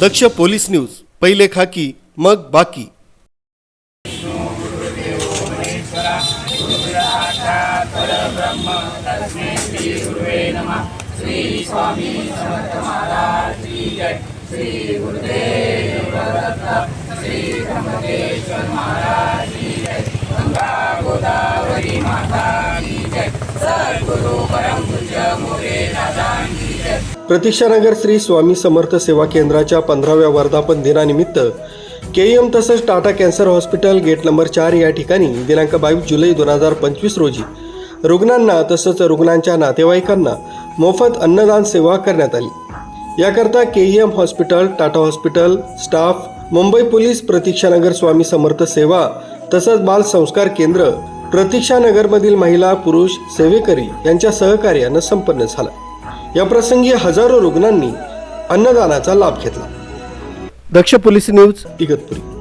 दक्ष police news पैले खाकी मग बाकी. गोदावरी माता जय. परम पूज्य दादा प्रतीक्षानगर श्री स्वामी समर्थ सेवा केंद्राच्या पंधराव्या वर्धापन दिनानिमित्त के एम तसंच Tata cancer hospital gate number चार या ठिकाणी दिनांक बावीस जुलै दोन हजार पंचवीस रोजी रुग्णांना तसंच रुग्णांच्या नातेवाईकांना मोफत अन्नदान सेवा करण्यात आली. याकरता K M hospital Tata hospital staff Mumbai police Pratikshanagar Swami Samarth सेवा तसंच बाल संस्कार केंद्र प्रतीक्षानगरमधील महिला पुरुष सेवेकरी यांच्या सहकार्यानं संपन्न झाला. या प्रसंगी हजारो रुग्णांनी अन्नदानाचा लाभ घेतला. Daksh police news Igatpuri.